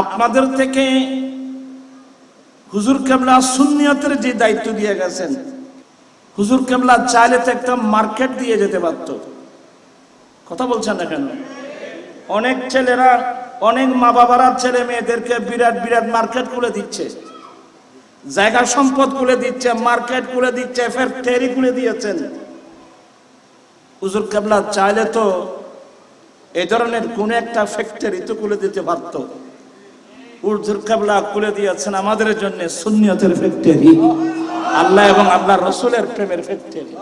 আপনাদের থেকে হুজুর কেবলা সুন্নিয়তের যে দায়িত্ব দিয়ে গেছেন, হুজুর কেবলা চাইলে তো একটা মার্কেট দিয়ে যেতে পারত। কথা বলছেন না কেন? অনেক ছেলেরা, অনেক মা বাবারা ছেলে মেয়েদেরকে বিরাট বিরাট মার্কেট খুলে দিচ্ছে। জায়গা সম্পদ খুলে দিচ্ছে, মার্কেট খুলে দিচ্ছে, ফের ফ্যাক্টরি খুলে দিয়েছেন। হুজুর কেবলা চাইলে তো এ ধরনের কোন একটা ফ্যাক্টরি তো খুলে দিতে পারতো। উর্দুর কেবলা খুলে দিয়েছেন আমাদের জন্য সুন্নিয়তের ফ্যাক্টরি। আল্লাহ এবং আল্লাহ রসুলের প্রেমের ফ্যাক্টরি।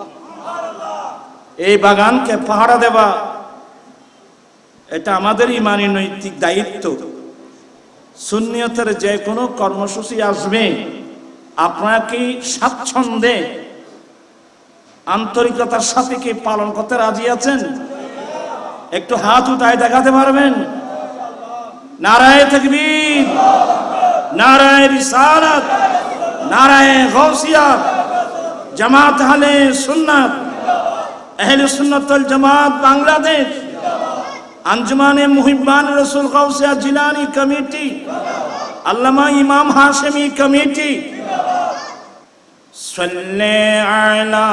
এই বাগানকে পাহারা দেওয়া, এটা আমাদের ইমানি নৈতিক দায়িত্ব। সুন্নিয়তের যে কোনো কর্মসূচি আসবে, আপনাকে কি স্বাচ্ছন্দ্যে আন্তরিকতার সাথে কি পালন করতে রাজি আছেন? একটু হাত উঠায় দেখাতে পারবেন? নারায় তকবীর নারায় রিসালাত, নারায় গৌসিয়া জামাত আহলে সুন্নাত আহলে সুন্নাত ওয়াল জামাত বাংলাদেশ, আঞ্জুমানে মুহিব্বান রসুল গৌসিয়া জিলানি কমিটি, আল্লামা ইমাম হাশেমি কমিটি, সাল্লে আলা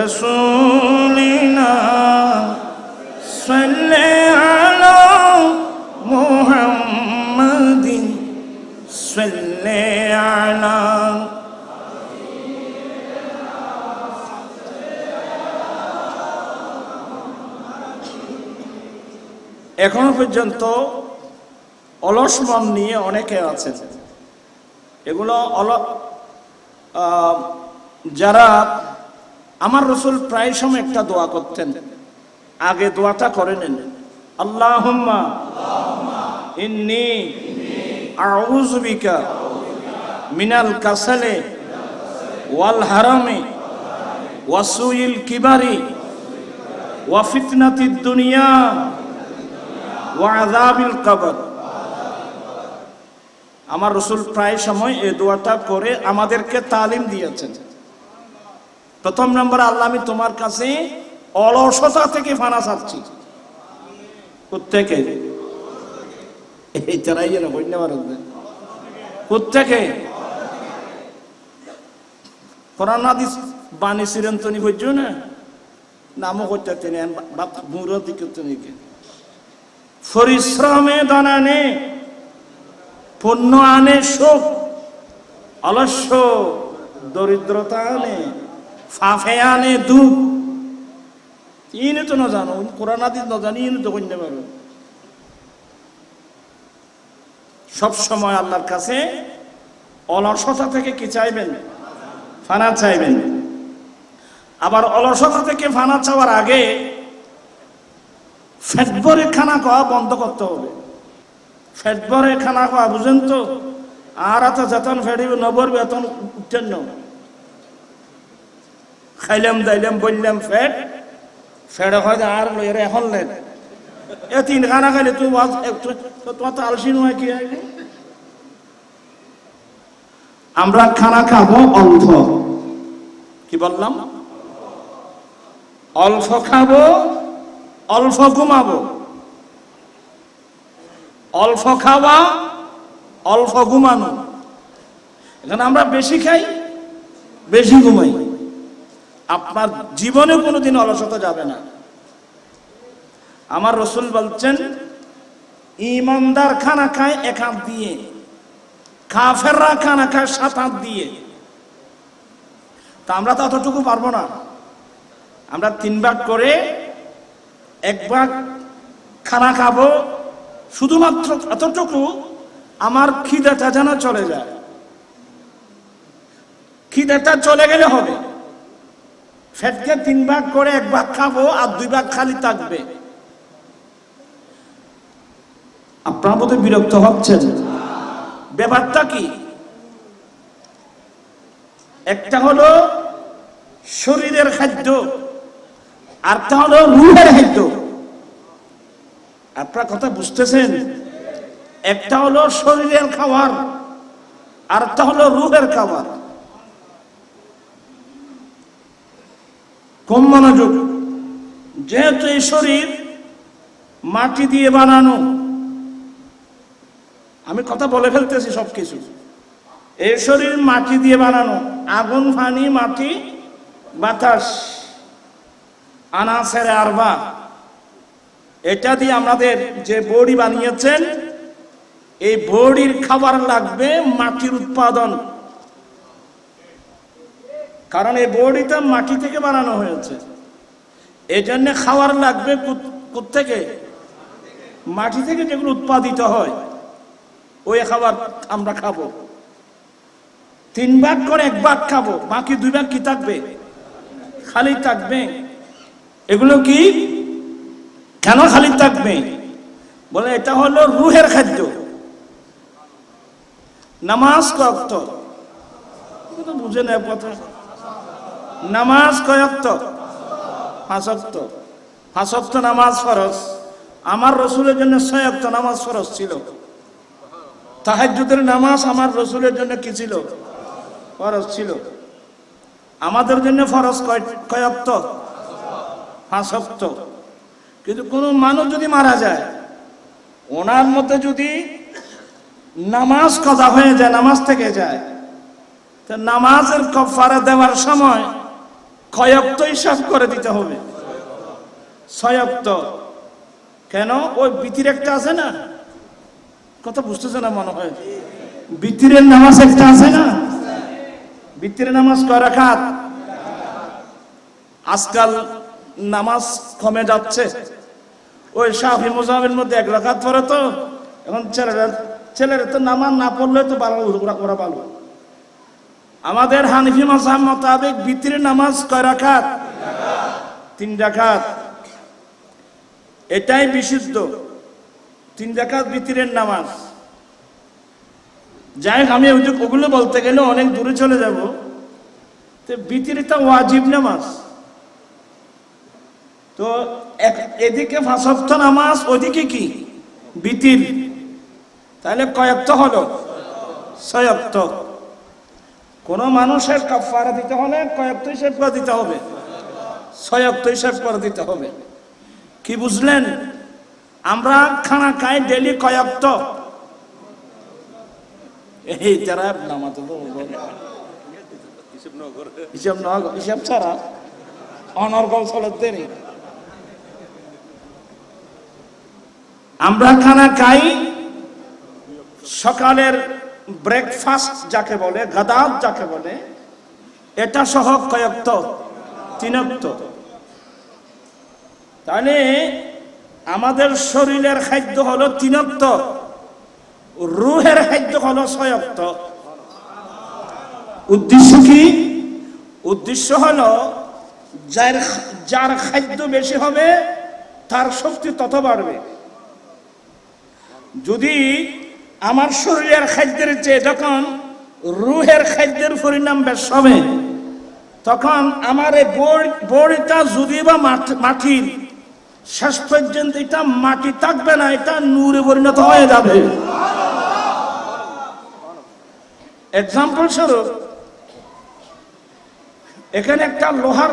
রসুলিনা এখনও পর্যন্ত অলস মন নিয়ে অনেকে আছেন। এগুলো অল যারা আমার রসুল প্রায় সময় একটা দোয়া করতেন। আগে দোয়াটা করে নেন। আল্লাহুম্মা, ইন্নি আউযু বিকা মিনাল কাসালে ওয়াল হারামি ওয়াসুইল কিবারি ওয়া ফিতনাতিদ দুনিয়া। ওয়াজাবিল কবর আমার রসুল প্রায় সময় এই দোয়াটা করে আমাদেরকে তালিম দিয়েছেন। প্রথম নম্বর, আল্লাহ, আমি তোমার কাছে অলসতা থেকে ফানা চাচ্ছি কোথেকে এই তারাই যেন পারবে কোথেকে কোরআন, হাদিস, বাণী চিরন্তনী বুঝছ না? নামও করতে বাপ মুরো দিকে পরিশ্রমে দানা নে, পুণ্য আনে, সুখ, অলস্য, দরিদ্রতা আনে, ফাফে আনে, দুঃখ। ইনি তো না জানো কোরআন আদিস না জানি ইনি তো কন্যা পারো সব সময় আল্লাহর কাছে অলসতা থেকে কি চাইবেন? ফানা চাইবেন। আবার অলসতা থেকে ফানা চাওয়ার আগে ফ্যাট ভরে খানা খাওয়া বন্ধ করতে হবে। ফ্যাট ভরে খানা খাওয়া, বুঝেন তো? আর এত যেতন ফেটিব নবর বেতন উঠছেন খাইলাম, দাইলাম বললাম ফ্যাট ফ্যাট হয় আর লইরে এখন লেন। এ তিন খানা খাইলে তুই তোমার তো আলসি নয়, কি আমরা খানা খাব অল্প। কি বললাম? অল্প খাব অল্প ঘুমাবো। অল্প খাওয়া, অল্প ঘুমানো। এখানে আমরা বেশি খাই, বেশি ঘুমাই। আপনার জীবনে কোনোদিন অলসতা যাবে না। আমার রসুল বলছেন, ইমানদার খানা খায় এক হাত দিয়ে, কাফেররা খানা খায় সাত হাত দিয়ে। তা আমরা তো অতটুকু পারব না। আমরা তিন ভাগ করে এক ভাগ খানা খাব, শুধুমাত্র এতটুকু আমার খিদাটা যেন চলে যায়। খিদাটা চলে গেলে হবে। ফ্যাটকে তিন ভাগ করে এক ভাগ খাব আর দুই ভাগ খালি থাকবে। আপনার বোধহয় বিরক্ত হচ্ছেন? ব্যাপারটা কি? একটা হলো শরীরের খাদ্য আরটা হলো রুহের খাদ্য। আপনার কথা বুঝতেছেন? একটা হলো শরীরের খাবার আর একটা হলো রুহের খাবার। কম মনোযোগ। যেহেতু এই শরীর মাটি দিয়ে বানানো, আমি কথা বলে ফেলতেছি সব কিছু এই শরীর মাটি দিয়ে বানানো, আগুন, ফানি, মাটি, বাতাস, আনাসের আরবা। এটা দিয়ে আমাদের যে বড়ি বানিয়েছেন, এই বড়ির খাবার লাগবে মাটির উৎপাদন। কারণ এই বড়িটা মাটি থেকে বানানো হয়েছে। এই জন্য খাবার লাগবে থেকে মাটি থেকে যেগুলো উৎপাদিত হয়, ওই খাবার আমরা খাব। তিন ভাগ করে এক ভাগ খাব, বাকি দুই ভাগ কি থাকবে? খালি থাকবে। এগুলো কি? কেন খালি থাকবে? বলে, এটা হলো রুহের খাদ্য। নামাজ কয়ক্ত বুঝে নেয় কথা। নামাজ কয়ক্ত পাঁচক্ত পাঁচক্ত নামাজ ফরজ। আমার রসুলের জন্য ছয়ক্ত নামাজ ফরজ ছিল। তাহাজ্জুদের নামাজ আমার রসুলের জন্য কি ছিল? ফরজ ছিল। আমাদের জন্য কয় কয়ক্ত পাঁচক্ত কিন্তু কোনো মানুষ যদি মারা যায়, ওনার মধ্যে যদি নামাজ কদা হয়ে যায়, নামাজ থেকে যায়, তো নামাজের কফারা দেওয়ার সময় কয়ক্ত হিসাব করে দিতে হবে। ছয়ক্ত কেন? ওই বিতির একটা আছে না? কথা বুঝতেছে না মনে হয়? বিতিরের নামাজ একটা আছে না? বিতিরের নামাজ কয় রাখাত আজকাল নামাজ কমে যাচ্ছে। ওই শাহি মোজামের মধ্যে এক রাখাত পরে তো, এখন ছেলেরা ছেলেরা তো নামাজ না পড়লে তো ভালো, ওরা ভালো। আমাদের হানিফি মাসাহ মোতাবেক বিতিরের নামাজ কয় রাখাত তিন রাখাত এটাই বিশুদ্ধ। তিন রাখাত বিতিরের নামাজ। যাই হোক, আমি ওগুলো বলতে গেলে অনেক দূরে চলে যাব। তো বিতিরটা ওয়াজিব নামাজ। তো এদিকে ফাঁসক্ত নামাজ, ওদিকে কি? বিতির। তাহলে কয়েকটা হলো? ছয়ক্ত কোন মানুষের কাফারা দিতে হলে কয়েকটা হিসেব করে দিতে হবে। ছয়ক্ত হিসেব করে দিতে হবে। কি বুঝলেন? আমরা খানা খাই, ডেলি কয়েকত এই তারা নামাতে। হিসাব ছাড়া অনর্গল চলে দেরি। আমরা খানা খাই সকালের ব্রেকফাস্ট যাকে বলে, গাদাত যাকে বলে, এটা সহ কয়েকত, তিনক্ত। তাহলে আমাদের শরীরের খাদ্য হলো তিনক্ত, রুহের খাদ্য হলো ছয়ক্ত। উদ্দেশ্য কি? উদ্দেশ্য হলো যার যার খাদ্য বেশি হবে, তার শক্তি তত বাড়বে। যদি আমার শরীরের খাদ্যের চেয়ে যখন রুহের খাদ্যের পরিণাম বেশ হবে, তখন আমার এই বড়িটা যদি বা মাট- মাটির শেষ পর্যন্ত এটা মাটি থাকবে না, এটা নূরে পরিণত হয়ে যাবে। এক্সাম্পল স্বরূপ, এখানে একটা লোহার,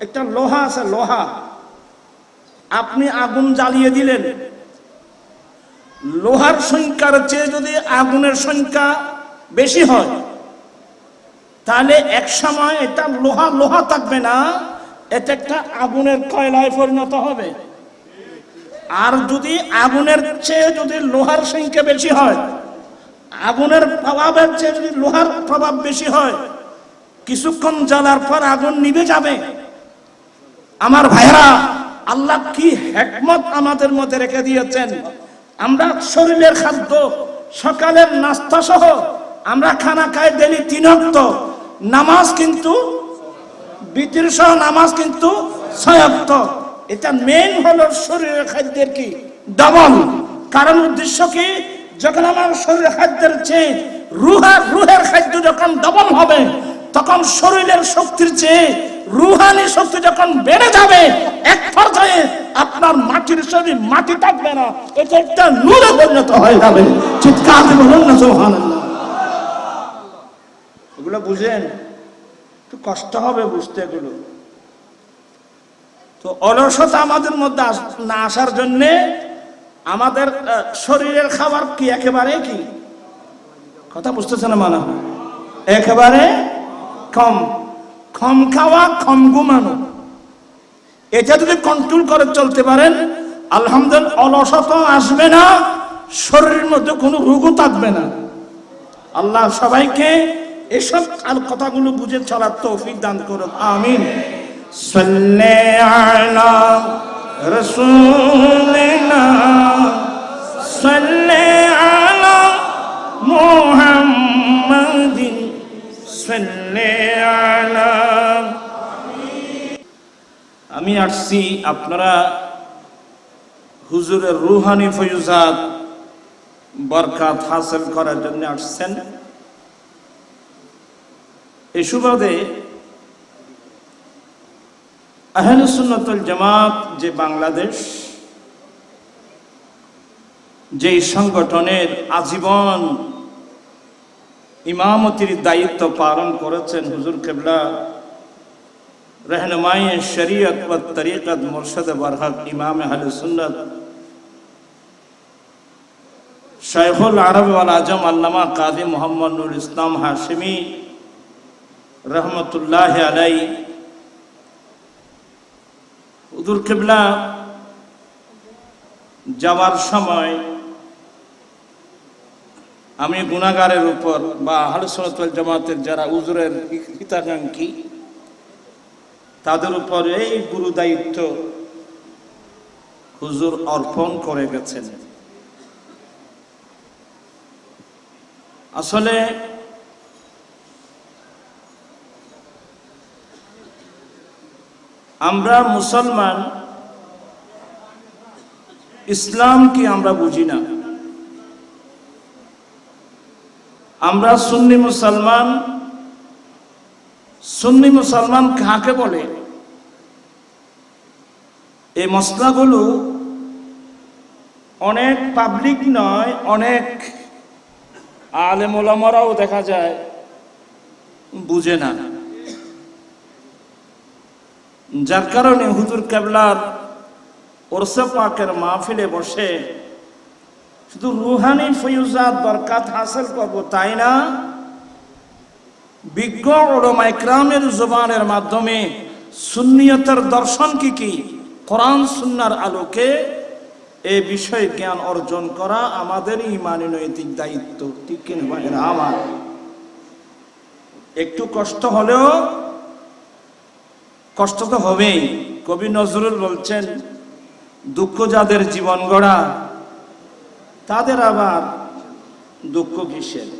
একটা লোহা আছে, লোহা। আপনি আগুন জ্বালিয়ে দিলেন লোহার সংখ্যার চেয়ে যদি আগুনের সংখ্যা বেশি হয়, তাহলে এক সময় এটা লোহা লোহা থাকবে না, এটা একটা আগুনের কয়লায় পরিণত হবে। আর যদি আগুনের চেয়ে যদি লোহার সংখ্যা বেশি হয়, আগুনের প্রভাবের চেয়ে যদি লোহার প্রভাব বেশি হয়, কিছুক্ষণ জ্বালার পর আগুন নিভে যাবে। আমার ভাইরা আল্লাহ কি হেকমত আমাদের মধ্যে রেখে দিয়েছেন? আমরা শরীরের খাদ্য, সকালের নাস্তা সহ আমরা খানা খাই ডেলি তিনক্ত নামাজ কিন্তু, বিতির সহ নামাজ কিন্তু এটা মেন হলো শরীরের খাদ্যের কি? দমন কারণ উদ্দেশ্য কি? যখন আমার শরীরের খাদ্যের চেয়ে রুহার রুহের খাদ্য যখন দমন হবে, তখন শরীরের শক্তির চেয়ে রুহানি শক্তি যখন বেড়ে যাবে, এক পর্যায়ে আপনার মাটির শরীর মাটি থাকবে না এটা একটা নূরে পরিণত হয়ে যাবে। চিৎকার বলুন না, সুবহানাল্লাহ। এগুলো বুঝেন? একটু কষ্ট হবে বুঝতে এগুলো। তো অলসতা আমাদের মধ্যে না আসার জন্যে আমাদের শরীরের খাবার কি? একেবারে কি? কথা বুঝতেছে না মানা? একেবারে কম। কম খাওয়া কম ঘুমানো। এটা যদি কন্ট্রোল করে চলতে পারেন, আলহামদুলিল্লাহ, অলসত আসবে না, শরীরের মধ্যে কোনো রোগও থাকবে না। আল্লাহ সবাইকে এসব আর কথাগুলো বুঝে চলার তৌফিক দান করুন আমিন। রাসূলিনা সাল্লে আলা মুহাম্মাদিন, সাল্লে আলা আমি আসছি আপনারা হুজুরের রুহানি ফয়ুজাত বরকাত হাসিল করার জন্য আসছেন। এই সুবাদে আহলুসুন্নতুল জামাত যে বাংলাদেশ, যেই সংগঠনের আজীবন ইমামতির দায়িত্ব পালন করেছেন হুজুর কেবলা रहनुमाई शरीयत व तरीक़त मुर्शद बरहक इमाम अहल सुन्नत शेखुल अरब वल आजम अल्लामा कादी मोहम्मद नुर इस्लाम हाशिमी रहमतुल्लाह अलैह হুজুর কিবলা যাওয়ার সময় আমি গুনাগারের উপর বা আহলে সুন্নাত ওয়াল জামাতের যারা উজুরের হিতাকাঙ্ক্ষী তাদের উপর এই গুরু দায়িত্ব হুজুর অর্পণ করে গেছেন। আসলে আমরা মুসলমান ইসলাম কি আমরা বুঝি না। আমরা সুন্নি মুসলমান সুন্নি মুসলমান কাকে বলে? এই মশলাগুলো অনেক পাবলিক নয়, অনেক আলেম ওলামারাও দেখা যায় বুঝে না। যার কারণে হুজুর কেবলার ওরসে পাকের মাহফিলে বসে শুধু রুহানি ফয়ুজাত বরকাত হাসিল করব, তাই না? বিজ্ঞ ওলমা ইকরামের জবানের মাধ্যমে সুন্নিয়তের দর্শন কি কি? কোরআন, সুন্নার আলোকে এ বিষয়ে জ্ঞান অর্জন করা আমাদের ইমানি নৈতিক দায়িত্ব। ঠিক আমার। একটু কষ্ট হলেও কষ্ট তো হবেই। কবি নজরুল বলছেন, দুঃখ যাদের জীবন গড়া, তাদের আবার দুঃখ কিসের?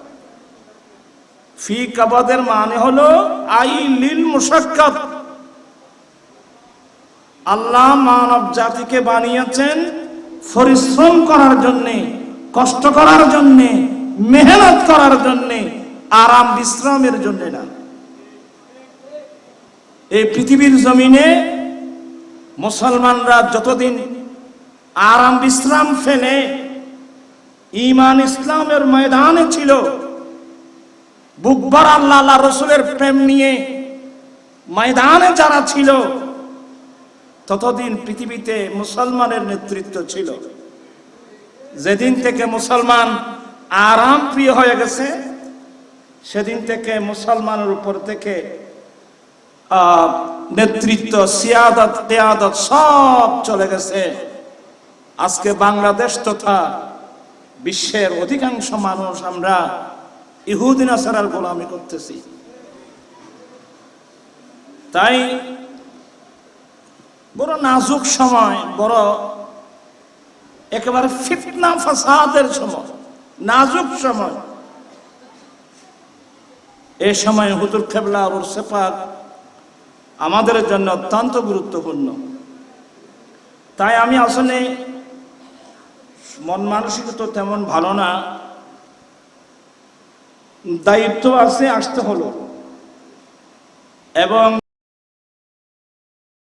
ফি কাবাদের মানে হলো আই লিল মুশাক্কাত। আল্লাহ মানব জাতিকে বানিয়েছেন পরিশ্রম করার জন্যে, কষ্ট করার জন্যে, মেহনত করার জন্যে, আরাম বিশ্রামের জন্য না। এই পৃথিবীর জমিনে মুসলমানরা যতদিন আরাম বিশ্রাম ফেলে ইমান ইসলামের ময়দানে ছিল বুকবার আল্লাহ আল্লাহ রসুলের প্রেম নিয়ে ময়দানে যারা ছিল, ততদিন পৃথিবীতে মুসলমানের নেতৃত্ব ছিল। যেদিন থেকে মুসলমান আরাম প্রিয় হয়ে গেছে, সেদিন থেকে মুসলমানের উপর থেকে নেতৃত্ব, সিয়াদত তেয়াদত সব চলে গেছে। আজকে বাংলাদেশ তথা বিশ্বের অধিকাংশ মানুষ আমরা ইহুদিন আসারার গোলামি করতেছি। তাই বড় নাজুক সময়, বড় একেবারে ফিতনা ফাসাদের সময়, নাজুক সময়। এই সময় হুতুর খেবলা ওর সেপাক আমাদের জন্য অত্যন্ত গুরুত্বপূর্ণ। তাই আমি আসলে মন মানসিকতা তেমন ভালো না। দায়িত্ব আছে আসতে হলো। এবং